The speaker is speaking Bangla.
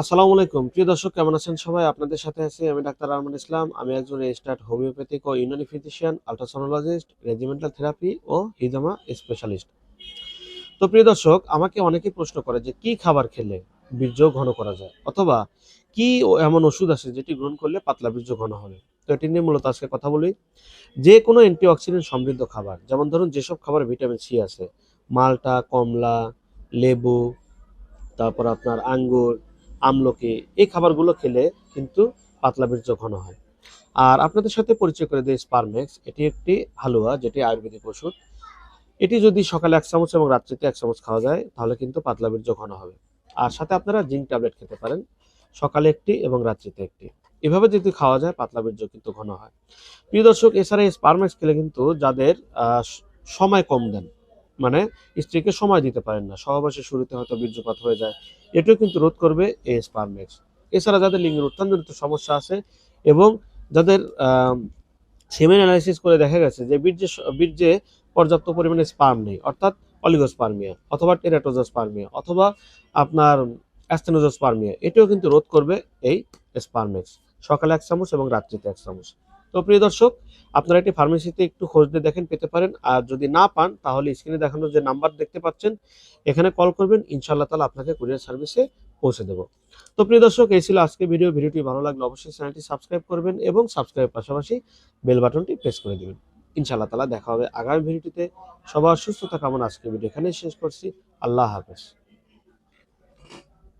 আসসালামু আলাইকুম। প্রিয় দর্শক, কেমন আছেন সবাই? আপনাদের সাথে আছি আমি ডাক্তার আরমান ইসলাম। আমি একজন রেজিস্টার্ড হোমিওপ্যাথিক ও Unani physician, ultrasonologist, regimental therapy ও হিজামা স্পেশালিস্ট। তো প্রিয় দর্শক, আমাকে অনেকেই প্রশ্ন করে যে কি খাবার খেলে বীর্য ঘন করা যায়? অথবা কি এমন ওষুধ আছে যেটি গ্রহণ করলে পাতলা বীর্য ঘন হবে? তো এটি নিয়ে মূলত আজকে কথা বলি। যে কোনো অ্যান্টিঅক্সিডেন্ট সমৃদ্ধ খাবার, যেমন ধরুন যেসব খাবার ভিটামিন সি আছে, মালটা, কমলা, লেবু, তারপর আপনার আঙ্গুর আমলকি, এই খাবারগুলো খেলে কিন্তু পাতলা বীর্য ঘন হয়। আর আপনাদের সাথে পরিচয় করে দিই স্পারমেক্স এটি একটি হালুয়া, যেটি আয়ুর্বেদিক ওষুধ। এটি যদি সকালে এক চামচ এবং রাত্রিতে এক চামচ খাওয়া যায়, তাহলে কিন্তু পাতলা বীর্য ঘন হবে। আর সাথে আপনারা জিঙ্ক ট্যাবলেট খেতে পারেন, সকালে একটি এবং রাত্রিতে একটি। এভাবে যদি খাওয়া যায়, পাতলা বীর্য কিন্তু ঘন হয়। প্রিয় দর্শক, এছাড়া স্পারমেক্স খেলে কিন্তু যাদের সময় কম দেন মানে স্ত্রীকে সময় দিতে পারেন না। সহবাসের শুরুতে হয়তো বীর্যপাত হয়ে যায়। এটিও কিন্তু রোধ করবে এই স্পারমেক্স এছাড়া যাদের লিঙ্গের উত্থানজনিত সমস্যা আছে এবং যাদের সেমেন অ্যানালাইসিস করে দেখা গেছে যে বীর্যে বীর্যে পর্যাপ্ত পরিমাণে স্পার্ম নেই, অর্থাৎ অলিগোস্পার্মিয়া অথবা টেরাটোজোস্পার্মিয়া অথবা আপনার অ্যাস্থেনোজোস্পার্মিয়া এটিও কিন্তু রোধ করবে এই স্পার্মেক্স সকালে এক চামচ এবং রাত্রিতে এক চামচ। তো প্রিয় দর্শক, আপনারা এটি ফার্মেসিতে একটু খোঁজ দিয়ে দেখেন, পেতে পারেন। আর যদি না পান, তাহলে স্ক্রিনে দেখানো যে নাম্বার দেখতে পাচ্ছেন, এখানে কল করবেন, ইনশাআল্লাহ তালা আপনাকে কুরিয়ার সার্ভিসে পৌঁছে দেবো। তো প্রিয় দর্শক, এই ছিল আজকে ভিডিও। ভিডিওটি ভালো লাগলে অবশ্যই চ্যানেলটি সাবস্ক্রাইব করবেন এবং সাবস্ক্রাইবের পাশাপাশি বেল বাটনটি প্রেস করে দিবেন। ইনশাআল্লাহ তালা দেখা হবে আগামী ভিডিওটিতে। সবার সুস্থতা কামনা আজকে ভিডিও এখানেই শেষ করছি। আল্লাহ হাফেজ।